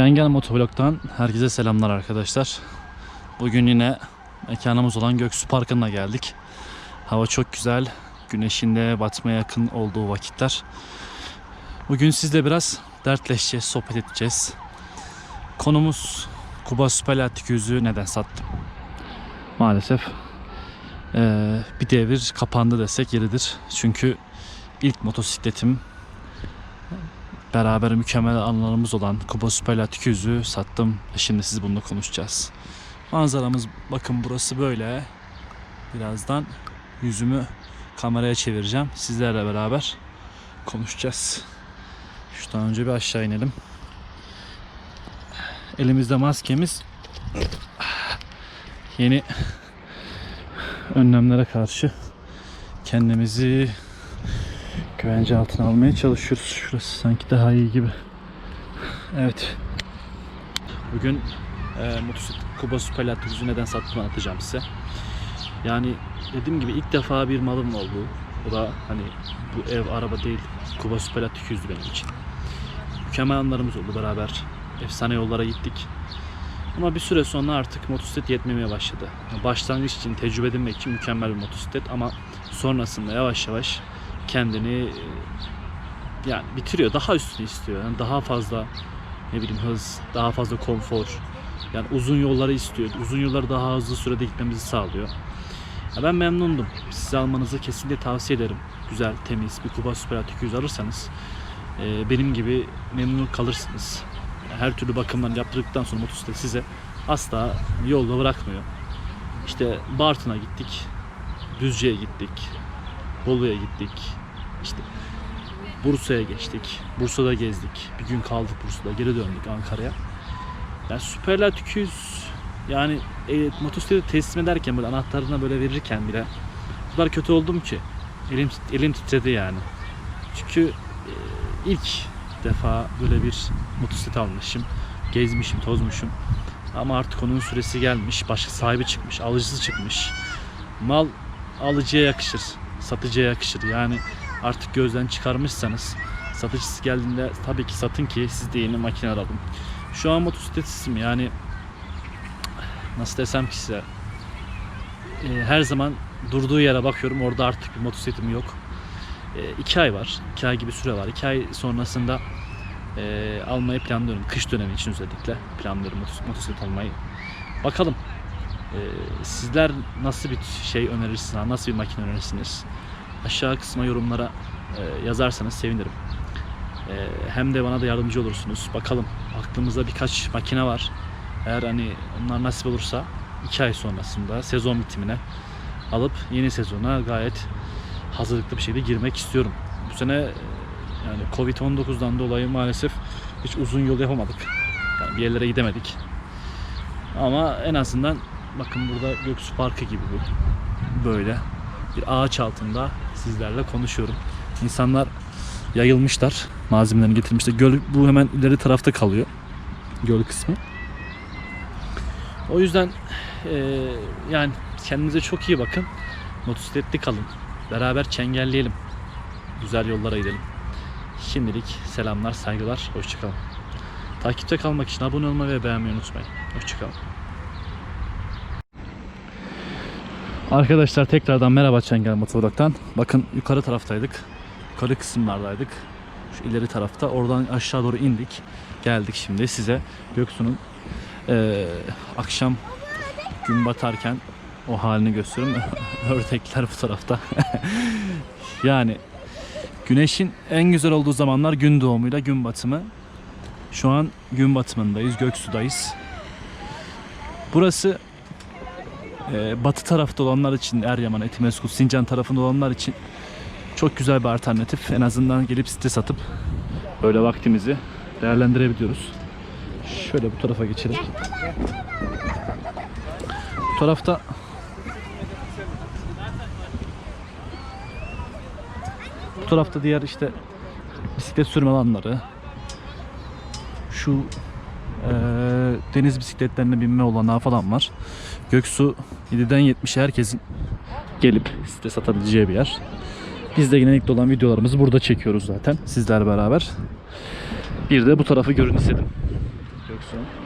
Çengel Motovlog'dan herkese selamlar arkadaşlar. Bugün yine mekanımız olan Göksu Parkı'na geldik. Hava çok güzel. Güneşin de batmaya yakın olduğu vakitler. Bugün sizle biraz dertleşeceğiz, sohbet edeceğiz. Konumuz Kuba Süperlatik yüzüğü neden sattım? Maalesef eee, bir devir kapandı desek yeridir. Çünkü ilk motosikletim beraber mükemmel anılarımız olan Kuba Superlatik yüzüğü sattım. Şimdi siz bununla konuşacağız. Manzaramız bakın burası böyle. Birazdan yüzümü kameraya çevireceğim. Sizlerle beraber konuşacağız. Şuradan önce bir aşağı inelim. Elimizde maskemiz. Yeni önlemlere karşı kendimizi güvence altına almaya çalışıyoruz. Şurası sanki daha iyi gibi. Evet. Bugün e, motosiklet Kuba Superlatik yüzü neden sattığımı anlatacağım size. Yani dediğim gibi ilk defa bir malım oldu. O da hani bu ev araba değil. Kuba Superlatik yüzü benim için. Mükemmel anlarımız oldu beraber. Efsane yollara gittik. Ama bir süre sonra artık motosiklet yetmemeye başladı. Başlangıç için, tecrübe edinmek için mükemmel bir motosiklet ama sonrasında yavaş yavaş kendini e, yani bitiriyor. Daha üstünü istiyor. Yani daha fazla ne bileyim hız, daha fazla konfor. Yani uzun yolları istiyor. Uzun yolları daha hızlı sürede gitmemizi sağlıyor. Ya ben memnundum. Size almanızı kesinlikle tavsiye ederim. Güzel, temiz bir Kuba Super 200 alırsanız e, benim gibi memnun kalırsınız. Her türlü bakımlarını yaptırdıktan sonra motosiklet size asla yolda bırakmıyor. İşte Bartın'a gittik, Düzce'ye gittik, Bolu'ya gittik. İşte Bursa'ya geçtik. Bursa'da gezdik. Bir gün kaldık Bursa'da. Geri döndük Ankara'ya. Yani Superlat 200 yani e, motosikleti teslim ederken böyle anahtarına böyle verirken bile o kadar kötü oldum ki elim elim titredi yani. Çünkü e, ilk defa böyle bir motosiklet almışım. Gezmişim, tozmuşum. Ama artık onun süresi gelmiş. Başka sahibi çıkmış, alıcısı çıkmış. Mal alıcıya yakışır, satıcıya yakışır. Yani artık gözden çıkarmışsanız satıcısı geldiğinde tabii ki satın ki siz de yeni makine alın. Şu an motosikletistim yani nasıl desem ki size e, her zaman durduğu yere bakıyorum orada artık bir motosikletim yok. E, iki ay var. iki ay gibi süre var. iki ay sonrasında e, almayı planlıyorum. Kış dönemi için özellikle planlıyorum motos- motosiklet almayı. Bakalım. e, sizler nasıl bir şey önerirsiniz? Nasıl bir makine önerirsiniz? Aşağı kısma yorumlara e, yazarsanız sevinirim. E, hem de bana da yardımcı olursunuz. Bakalım aklımızda birkaç makine var. Eğer hani onlar nasip olursa 2 ay sonrasında sezon bitimine alıp yeni sezona gayet hazırlıklı bir şekilde girmek istiyorum. Bu sene e, yani Covid-19'dan dolayı maalesef hiç uzun yol yapamadık. Yani bir yerlere gidemedik. Ama en azından bakın burada Göksu Parkı gibi bu. Böyle bir ağaç altında sizlerle konuşuyorum. İnsanlar yayılmışlar. Malzemelerini getirmişler. Göl bu hemen ileri tarafta kalıyor. Göl kısmı. O yüzden eee, yani kendinize çok iyi bakın. Motosikletli kalın. Beraber çengelleyelim. Güzel yollara gidelim. Şimdilik selamlar, saygılar. Hoşçakalın. Takipte kalmak için abone olmayı ve beğenmeyi unutmayın. Hoşçakalın. Arkadaşlar tekrardan merhaba Çengel Motovlog'dan. Bakın yukarı taraftaydık. Yukarı kısımlardaydık. Şu ileri tarafta. Oradan aşağı doğru indik. Geldik şimdi size Göksu'nun eee, akşam gün batarken o halini gösteriyorum. Ördekler bu tarafta. yani güneşin en güzel olduğu zamanlar gün doğumuyla gün batımı. Şu an gün batımındayız. Göksu'dayız. Burası ee, batı tarafta olanlar için Eryaman, Etimeskut, Sincan tarafında olanlar için çok güzel bir alternatif. En azından gelip site satıp böyle vaktimizi değerlendirebiliyoruz. Şöyle bu tarafa geçelim. Bu tarafta bu tarafta diğer işte bisiklet sürme alanları şu eee, deniz bisikletlerine binme olanağı falan var. Göksu 7'den 70'e herkesin gelip site satabileceği bir yer. Biz de genellikle olan videolarımızı burada çekiyoruz zaten sizler beraber. Bir de bu tarafı görün istedim. direksiyon.